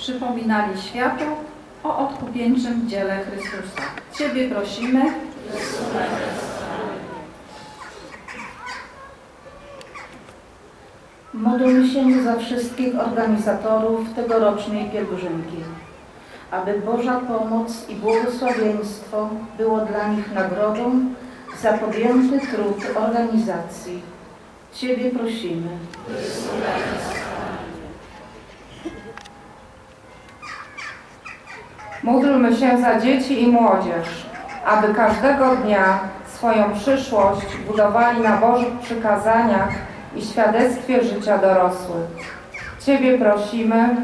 przypominali światu o odkupieńczym dziele Chrystusa. Ciebie prosimy, Módlmy się za wszystkich organizatorów tegorocznej pielgrzymki, aby Boża pomoc i błogosławieństwo było dla nich nagrodą za podjęty trud organizacji. Ciebie prosimy. Módlmy się za dzieci i młodzież, aby każdego dnia swoją przyszłość budowali na Bożych przykazaniach i świadectwie życia dorosłych. Ciebie prosimy,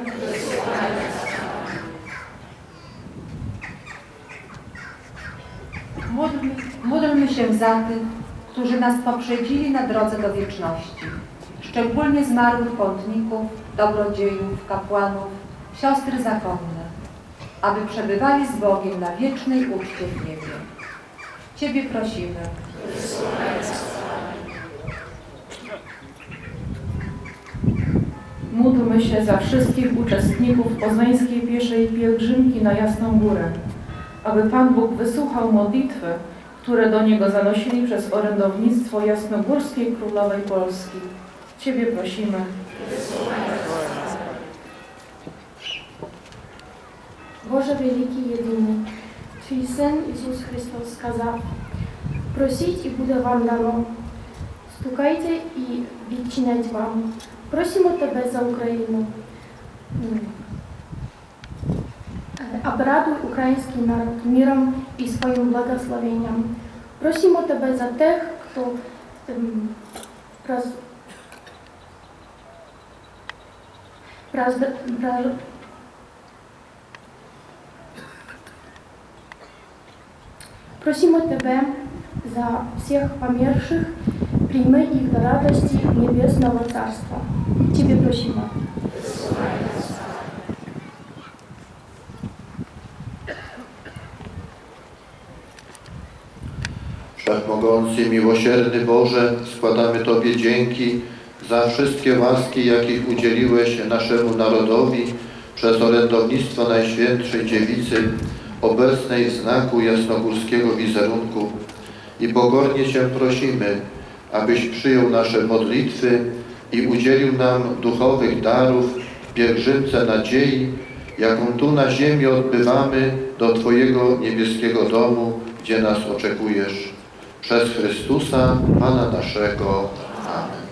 Módlmy, módlmy się za tych, którzy nas poprzedzili na drodze do wieczności, szczególnie zmarłych pątników, dobrodziejów, kapłanów, siostry zakonne, aby przebywali z Bogiem na wiecznej uczcie w niebie. Ciebie prosimy. módlmy się za wszystkich uczestników poznańskiej pieszej pielgrzymki na Jasną Górę, aby Pan Bóg wysłuchał modlitwy, które do Niego zanosili przez orędownictwo Jasnogórskiej Królowej Polski. Ciebie prosimy. Боже великий єдиний, чий син Ісус Христос сказав, просіть і буде вам дано, стукайте і відчинять вам. Просимо Тебе за Україну. М. Е, Обрадуй український народ миром і своїм благословенням. Просимо Тебе за тих, хто ем, роз- роз- Просимо Тебе за всех померших, прими их до радости Небесного Царства. Тебе просимо. Wszechmogący, miłosierny Boże, składamy Tobie dzięki za wszystkie łaski, jakich udzieliłeś naszemu narodowi przez orędownictwo Najświętszej Dziewicy, obecnej znaku jasnogórskiego wizerunku. I pokornie Cię prosimy, abyś przyjął nasze modlitwy i udzielił nam duchowych darów w pielgrzymce nadziei, jaką tu na ziemi odbywamy do Twojego niebieskiego domu, gdzie nas oczekujesz. Przez Chrystusa, Pana naszego. Amen.